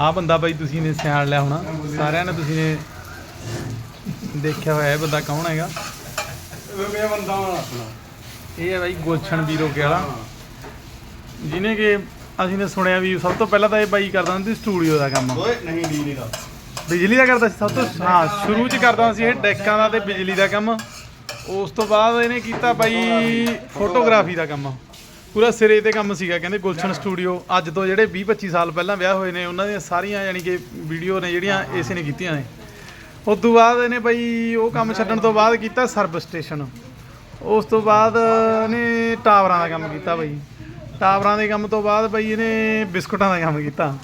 ਆ ਬੰਦਾ ਬਾਈ ਤੁਸੀਂ ਨੇ ਸਿਆਣ ਲਿਆ ਹੋਣਾ। ਸਾਰਿਆਂ ਨੇ ਤੁਸੀਂ ਨੇ ਦੇਖਿਆ ਹੋਇਆ ਇਹ ਬੰਦਾ ਕੌਣ ਹੈਗਾ। ਇਹ ਮੇਰਾ ਬੰਦਾ ਆਪਣਾ। ਇਹ ਹੈ ਬਾਈ ਗੁਲਸ਼ਨ ਵੀਰੋਕੇ ਵਾਲਾ। ਜਿਹਨੇ ਕਿ ਅਸੀਂ ਨੇ ਸੁਣਿਆ ਵੀ ਸਭ ਤੋਂ ਪਹਿਲਾਂ ਤਾਂ ਇਹ ਬਾਈ ਕਰਦਾ ਹੁੰਦਾ ਸੀ ਸਟੂਡੀਓ ਦਾ ਕੰਮ। ਓਏ ਨਹੀਂ ਬਿਜਲੀ ਦਾ। ਬਿਜਲੀ ਦਾ ਕਰਦਾ ਸੀ ਸਭ ਤੋਂ ਹਾਂ ਸ਼ੁਰੂ ਚ ਕਰਦਾ ਸੀ ਇਹ ਡੈਕਾਂ ਦਾ ਤੇ ਬਿਜਲੀ ਦਾ ਕੰਮ। ਉਸ ਤੋਂ ਬਾਅਦ ਇਹਨੇ ਕੀਤਾ ਬਾਈ ਫੋਟੋਗ੍ਰਾਫੀ ਦਾ ਕੰਮ। ਪੂਰਾ ਸਿਰੇ ਤੇ ਕੰਮ ਸੀਗਾ ਕਹਿੰਦੇ ਗੁਲਸ਼ਨ ਸਟੂਡੀਓ। ਅੱਜ ਤੋਂ ਜਿਹੜੇ 20 25 ਸਾਲ ਪਹਿਲਾਂ ਵਿਆਹ ਹੋਏ ਨੇ ਉਹਨਾਂ ਦੀਆਂ ਸਾਰੀਆਂ ਯਾਨੀ ਕਿ ਵੀਡੀਓ ਨੇ ਜਿਹੜੀਆਂ ਇਸੇ ਨੇ ਕੀਤੀਆਂ ਨੇ। ਉਸ ਤੋਂ ਬਾਅਦ ਇਹਨੇ ਬਾਈ ਉਹ ਕੰਮ ਛੱਡਣ ਤੋਂ ਬਾਅਦ ਕੀਤਾ ਸਰਵਿਸ ਸਟੇਸ਼ਨ। ਉਸ ਤੋਂ ਬਾਅਦ ਇਹਨੇ ਟਾਵਰਾਂ ਦਾ ਕੰਮ ਕੀਤਾ ਬਾਈ। ਟਾਵਰਾਂ ਦੇ ਕੰਮ ਤੋਂ ਬਾਅਦ ਬਾਈ ਇਹਨੇ ਬਿਸਕੁਟਾਂ ਦਾ ਕੰਮ ਕੀਤਾ।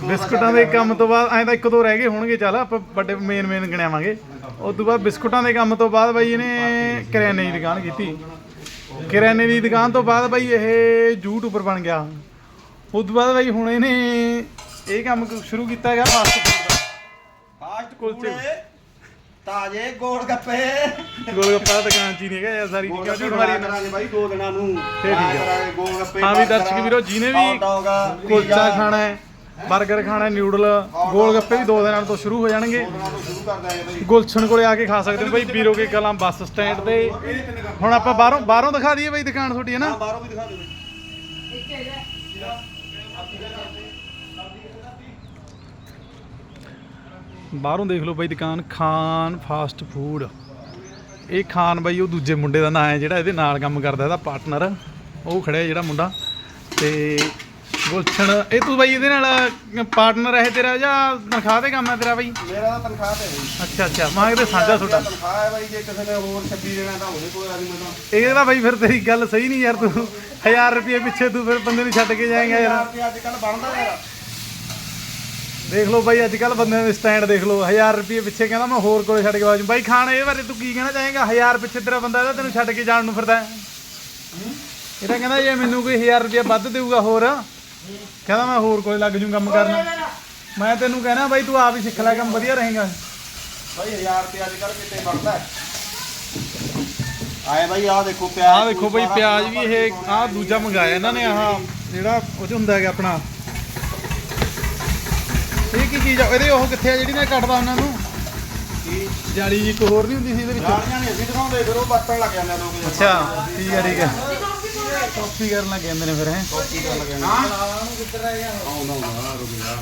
ਬਿਸਕੁਟਾਂ ਦੇ ਕੰਮ ਤੋਂ ਬਾਅਦ ਐਂ ਤਾਂ ਇੱਕ ਦੋ ਰਹਿ ਗਏ ਹੋਣਗੇ ਚੱਲ ਆਪਾਂ ਵੱਡੇ ਮੇਨ ਮੇਨ ਗਿਣਾਵਾਂਗੇ ਉਸ ਤੋਂ ਬਾਅਦ ਬਿਸਕੁਟਾਂ ਦੇ ਕੰਮ ਤੋਂ ਬਾਅਦ ਬਾਈ ਇਹਨੇ ਕਰਿਆਨੇ ਦੀ ਦੁਕਾਨ ਕੀਤੀ। ਕਰਿਆਨੇ ਦੀ ਦੁਕਾਨ ਤੋਂ ਬਾਅਦ ਬਾਈ ਇਹ ਯੂਟਿਊਬਰ ਬਣ ਗਿਆ। ਉਸ ਤੋਂ ਬਾਅਦ ਬਾਈ ਹੁਣ ਇਹਨੇ ਇਹ ਕੰਮ ਸ਼ੁਰੂ ਕੀਤਾ ਹੈਗਾ ਫਾਸਟ ਫੂਡ ਦਾ। ਫਾਸਟ ਕੁਲਚੇ। ਤਾਜੇ ਗੋਲ ਗੱਪੇ। ਗੋਲ ਗੱਪਾ ਦੁਕਾਨ ਚ ਹੀ ਨਹੀਂ ਹੈਗਾ ਯਾਰ ਸਾਰੀ ਗੋਲ ਕਿਉਂ ਗੱਪੇ ਝੂਠ ਬਣਾ ਮਾਰੀ ਕਰਾਂਗੇ ਬਾਈ ਦੋ ਦਿਨਾਂ ਨੂੰ। ਠੀਕ ਹੈ। ਕਰਾਂਗੇ ਗੋਲ ਗੱਪੇ ਹਾਂ ਵੀ ਦਰਸ਼ਕ ਵੀਰੋ ਜਿਹਨੇ ਵੀ ਕੁਲਚਾ ਖਾਣਾ ਹੈ 버ਗਰ ਖਾਣਾ ਨਿਊਡਲ ਗੋਲ ਗੱਪੇ ਵੀ ਦੋ ਦਿਨਾਂ ਤੋਂ ਸ਼ੁਰੂ ਹੋ ਜਾਣਗੇ। ਗੁਲਸ਼ਨ ਕੋਲੇ ਆ ਕੇ ਖਾ ਸਕਦੇ ਹੋ ਬਾਈ ਵੀਰੋ ਕੇ ਕਲਾਂ ਬੱਸ ਸਟੈਂਡ ਤੇ। ਹੁਣ ਆਪਾਂ ਬਾਹਰੋਂ ਬਾਹਰੋਂ ਦਿਖਾ ਦਈਏ ਬਾਈ ਦੁਕਾਨ ਤੁਹਾਡੀ ਹੈ ਨਾ? ਹਾਂ ਬਾਹਰੋਂ ਵੀ ਦਿਖਾ ਦੇ ਬਾਈ। ਬਾਹਰੋਂ ਦੇਖ ਲਓ ਬਾਈ ਦੁਕਾਨ ਖਾਨ ਫਾਸਟ ਫੂਡ। ਇਹ ਖਾਨ ਬਾਈ ਉਹ ਦੂਜੇ ਮੁੰਡੇ ਦਾ ਨਾਂ ਹੈ ਜਿਹੜਾ ਇਹਦੇ ਨਾਲ ਕੰਮ ਕਰਦਾ ਇਹਦਾ ਪਾਰਟਨਰ। ਉਹ ਖੜਿਆ ਜਿਹੜਾ ਮੁੰਡਾ। ਤੇ ਗੁਲਸ਼ਨ ਇਹ ਤੂੰ ਬਾਈ ਇਹਦੇ ਨਾਲ ਪਾਰਟਨਰ ਹੈ ਤੇਰਾ ਜਾਂ ਤਨਖਾਹ ਤੇ ਕੰਮ ਹੈ ਤੇਰਾ ਬਾਈ? ਮੇਰਾ ਤਾਂ ਤਨਖਾਹ ਤੇ ਹੈ ਅੱਛਾ ਅੱਛਾ ਮੈਂ ਕਿਤੇ ਸਾਂਝਾ ਤੁਹਾਡਾ। ਤਨਖਾਹ ਹੈ ਬਾਈ ਜੇ ਕਿਸੇ ਨੇ ਹੋਰ 26 ਦੇਣਾ ਤਾਂ ਉਹਦੇ ਕੋਲ ਆ ਜੀ ਮੈਂ ਤਾਂ। ਇਹ ਤਾਂ ਬਾਈ ਫਿਰ ਤੇਰੀ ਗੱਲ ਸਹੀ ਨਹੀਂ ਯਾਰ ਤੂੰ। 1000 ਰੁਪਏ ਪਿੱਛੇ ਤੂੰ ਫਿਰ ਬੰਦੇ ਨੂੰ ਛੱਡ ਕੇ ਜਾਏਗਾ ਯਾਰ। ਅੱਜ ਕੱਲ ਬਣਦਾ ਯਾਰ ਦੇਖ ਲਓ ਬਾਈ ਅੱਜ ਕੱਲ ਬੰਦਿਆਂ ਦੇ ਸਟੈਂਡ ਦੇਖ ਲਓ। 1000 ਰੁਪਏ ਪਿੱਛੇ ਕਹਿੰਦਾ ਮੈਂ ਹੋਰ ਕੋਲੇ ਛੱਡ ਕੇ ਆਵਾਂ ਬਾਈ ਖਾਨ ਇਹ ਬਾਰੇ ਤੂੰ ਕੀ ਕਹਿਣਾ ਚਾਹੇਗਾ? 1000 ਪਿੱਛੇ ਤੇਰਾ ਬੰਦਾ ਇਹਦਾ ਤੈਨੂੰ ਛੱਡ ਕੇ ਜਾਣ ਨੂੰ ਫਿਰਦਾ ਹੈ। ਇਹ ਤਾਂ ਕਹਿੰਦਾ ਜੇ ਮੈਨੂੰ ਕੋਈ 1000 ਰੁਪਏ ਵੱਧ ਦੇਊਗਾ ਹੋਰ। ਕਹਿੰਦਾ ਮੈਂ ਹੋਰ ਕੋਲੇ ਲੱਗ ਜੂ ਕੰਮ ਕਰਨ। ਮੈਂ ਤੈਨੂੰ ਕਹਿਣਾ ਬਾਈ ਤੂੰ ਆਪ ਹੀ ਸਿੱਖ ਲੈ ਕੰਮ ਵਧੀਆ ਰਹੇਗਾ। ਬਾਈ 1000 ਰੁਪਏ ਅੱਜ ਕੱਲ ਕਿਤੇ ਹੈ। ਆਏ ਬਾਈ ਆਹ ਦੇਖੋ ਪਿਆਜ਼ ਆਹ ਦੇਖੋ ਬਾਈ ਪਿਆਜ਼ ਵੀ ਇਹ ਆਹ ਦੂਜਾ ਮੰਗਾਇਆ ਇਹਨਾਂ ਨੇ ਆਹ ਜਿਹੜਾ ਉਹ ਚ ਹੁੰਦਾ ਹੈਗਾ ਆਪਣਾ। ਇਹ ਕੀ ਚੀਜ਼ ਆ? ਇਹਦੇ ਉਹ ਕਿੱਥੇ ਆ ਜਿਹੜੀ ਮੈਂ ਕੱਟਦਾ ਉਹਨਾਂ ਨੂੰ? ਕੀ? ਜਾਲੀ ਜੀ ਇੱਕ ਹੋਰ ਨਹੀਂ ਹੁੰਦੀ ਸੀ ਇਹਦੇ ਵਿੱਚ? ਗਾਲੀਆਂ ਨਹੀਂ ਅਸੀਂ ਦਿਖਾਉਂਦੇ ਫਿਰ ਉਹ ਵਰਤਣ ਲੱਗ ਜਾਂਦੇ ਆ ਲੋਕ। ਅੱਛਾ ਠੀਕ ਹੈ ਠੀਕ ਹੈ ਕਾਪੀ ਕਰਨ ਲੱਗ ਜਾਂਦੇ ਨੇ ਫਿਰ ਹੈ? ਕਾਪੀ ਕਰਨ ਲੱਗ ਜਾਂਦੇ ਆਉਂਦਾ ਆਉਂਦਾ ਰੁਕ ਜਾ।